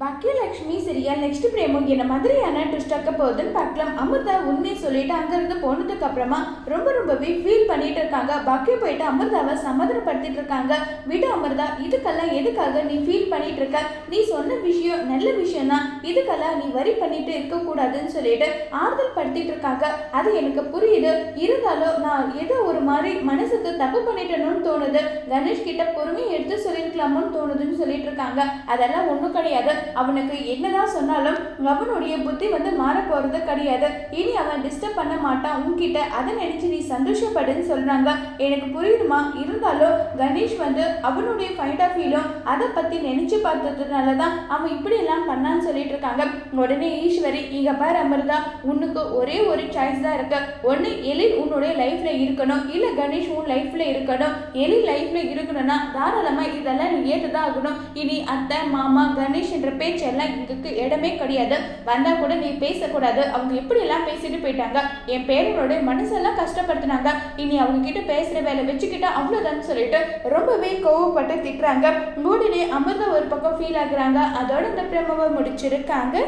பாக்கியலட்சுமி சரியா நெக்ஸ்ட் பிரேமம். என்ன மாதிரியான ட்விஸ்ட் ஆக்க போகுதுன்னு பார்க்கலாம். அமிர்தா உண்மையை சொல்லிட்டு அங்கிருந்து போனதுக்கு அப்புறமா ரொம்ப ரொம்பவே ஃபீல் பண்ணிட்டு இருக்காங்க. பாக்கிய போயிட்டு அமிர்தாவை சமாதானப்படுத்திட்டு இருக்காங்க. விடு அமிர்தா இதுக்கெல்லாம் எதுக்காக நீ ஃபீல் பண்ணிட்டு இருக்க? நீ சொன்ன விஷயம் நல்ல விஷயம் தான் இதுக்கெல்லாம் நீ வரி பண்ணிட்டு இருக்கக்கூடாதுன்னு சொல்லிட்டு ஆறுதல் படுத்திட்டு இருக்காங்க. அது எனக்கு புரியுது. இருந்தாலும் நான் ஏதோ ஒரு மாதிரி மனசுக்கு தப்பு பண்ணிட்டேன்னு தோணுது. கணேஷ் கிட்ட பொறுமையை எடுத்து சொல்லியிருக்கலாமோன்னு தோணுதுன்னு சொல்லிட்டு இருக்காங்க. அதெல்லாம் ஒன்றும் கிடையாது. அவனுக்கு என்னதான் சொன்னாலும் அவனுடைய புத்தி வந்து மாற போறது கிடையாது. இனி அவன் டிஸ்டர்ப் பண்ண மாட்டான். உன்கிட்ட அதை நினைச்சு நீ சந்தோஷப்படுன்னு சொல்றாங்க. எனக்கு புரியுதுமா? இருந்தாலும் கணேஷ் வந்து அவனுடைய பாயிண்ட் ஆஃப் வியூலும் அதை பத்தி நினைச்சு பார்த்ததுனால தான் அவன் இப்படி எல்லாம் பண்ணான்னு சொல்லிட்டு இருக்காங்க. உடனே ஈஸ்வரி இங்க பாரு அமிர்தா உனக்கு ஒரே ஒரு சாய்ஸ் தான் இருக்கு. ஒன்று எலி உன்னுடைய லைஃப்ல இருக்கணும். இல்ல கணேஷ் உன் லைஃப்ல இருக்கணும். எலி லைஃப்ல இருக்கணும்னா தாராளமா இதெல்லாம் நீ ஏற்றுதான் ஆகணும். இனி அத்தை மாமா கணேஷ் என்ற பேச்செல்லாம் இங்குக்கு இடமே கிடையாது. வந்தா கூட நீ பேசக்கூடாது. அவங்க எப்படி எல்லாம் பேசிட்டு போயிட்டாங்க. என் பேரனோட மனசெல்லாம் கஷ்டப்படுத்தினாங்க. இனி அவங்க கிட்ட பேசுற வேலை வச்சுக்கிட்டா அவ்வளவுதான் சொல்லிட்டு ரொம்பவே கோவப்பட்டு திட்டுறாங்க. உடனே அமிர்தா ஒரு பக்கம் ஃபீல் ஆகுறாங்க. அதோட இந்த பிரமவை முடிச்சிருக்காங்க.